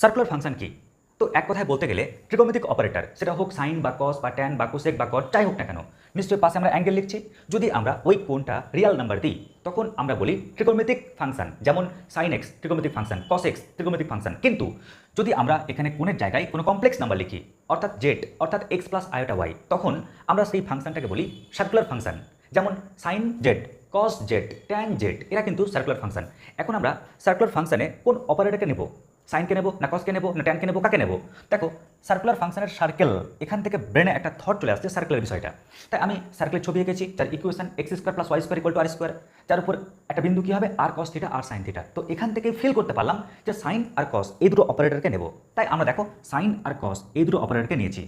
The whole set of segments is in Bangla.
সার্কুলার ফাংশন কি? তো এক কথায় বলতে গেলে ট্রিগোমেট্রিক অপারেটর সেটা হোক সাইন বা কস বা ট্যান বা কোসেক বা কট যাই হোক না কেন, নিশ্চয়ই পাশে আমরা অ্যাঙ্গেল লিখছি। যদি আমরা ওই কোণটা রিয়াল নাম্বার দিই, তখন আমরা বলি ট্রিগোমেট্রিক ফাংশন যেমন sine x trigonometric function cos x trigonometric function কিন্তু যদি আমরা এখানে কোণের জায়গায় কোনো কমপ্লেক্স নাম্বার লিখি, অর্থাৎ জেড অর্থাৎ এক্স প্লাস আয়োটা ওয়াই তখন আমরা সেই ফাংশনটাকে বলি সার্কুলার ফাংশন যেমন sine z cos z tan z এরা কিন্তু সার্কুলার ফাংশন এখন আমরা সার্কুলার ফাংশনে কোন অপারেটরকে নেব? সাইনকে নেব, না কসকে নেব, না ট্যানকে নেব, কাকে নেব? দেখো সার্কুলার ফাংশনের সার্কেল এখান থেকে ব্রেনে একটা থট চলে আসছে সার্কেলের বিষয়টা। তাই আমি সার্কেলের ছবি এঁকেছি, তার equation x square plus y square equal to r square যার উপর একটা বিন্দু কী হবে? R cos theta r sine theta তো এখান থেকে ফিল করতে পারলাম যে সাইন আর কস এই দুটো অপারেটরকে নেব। তাই আমরা দেখো সাইন আর কস এই দুটো অপারেটরকে নিয়েছি।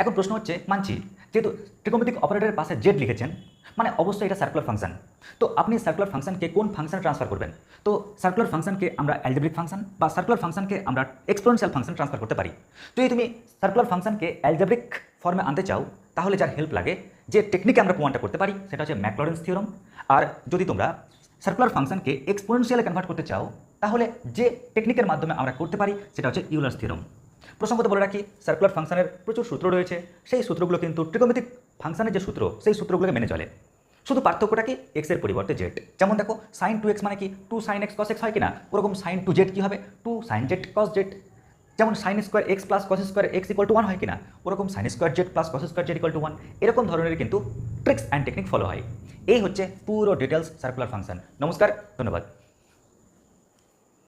এখন প্রশ্ন হচ্ছে, মানছি যেহেতু ট্রিকোমেট্রিক অপারেটরের পাশে জেড লিখেছেন মানে অবশ্যই এটা সার্কুলার ফাংশন তো আপনি সার্কুলার ফাংশনকে কোন ফাংশন ট্রান্সফার করবেন? তো সার্কুলার ফাংশনকে আমরা অ্যালজেব্রিক ফাংশন বা সার্কুলার ফাংশনকে আমরা এক্সপোনেনশিয়াল ফাংশন ট্রান্সফার করতে পারি। যদি তুমি সার্কুলার ফাংশনকে অ্যালজেব্রিক ফর্মে আনতে চাও, তাহলে যার হেল্প লাগে, যে টেকনিকে আমরা প্রমাণটা করতে পারি, সেটা হচ্ছে ম্যাকলরেন্স থিওরম আর যদি তোমরা সার্কুলার ফাংশনকে এক্সপোনেনশিয়ালে কনভার্ট করতে চাও, তাহলে যে টেকনিকের মাধ্যমে আমরা করতে পারি, সেটা হচ্ছে ইউলার্স থিওরম প্রসঙ্গত বলে রাখি সার্কুলার ফাংশনের প্রচুর সূত্র রয়েছে। সেই সূত্রগুলো কিন্তু ট্রিকোমেট্রিক ফাংশনের যে সূত্র, সেই সূত্রগুলোকে মেনে চলে। শুধু পার্থক্যটা কি? এক্সের পরিবর্তে জেড যেমন দেখো সাইন টু এক্স মানে কি? Two sine x cos x হয় কিনা? ওরকম সাইন টু জেড কি হবে? Two sine z cos z যেমন sine square x plus cos square x equal to one হয় কিনা? ওরকম sine square z plus cos square z equal to one এরকম ধরনের কিন্তু ট্রিক্স অ্যান্ড টেকনিক ফলো হয়। এই হচ্ছে পুরো ডিটেলস সার্কুলার ফাংশন নমস্কার, ধন্যবাদ।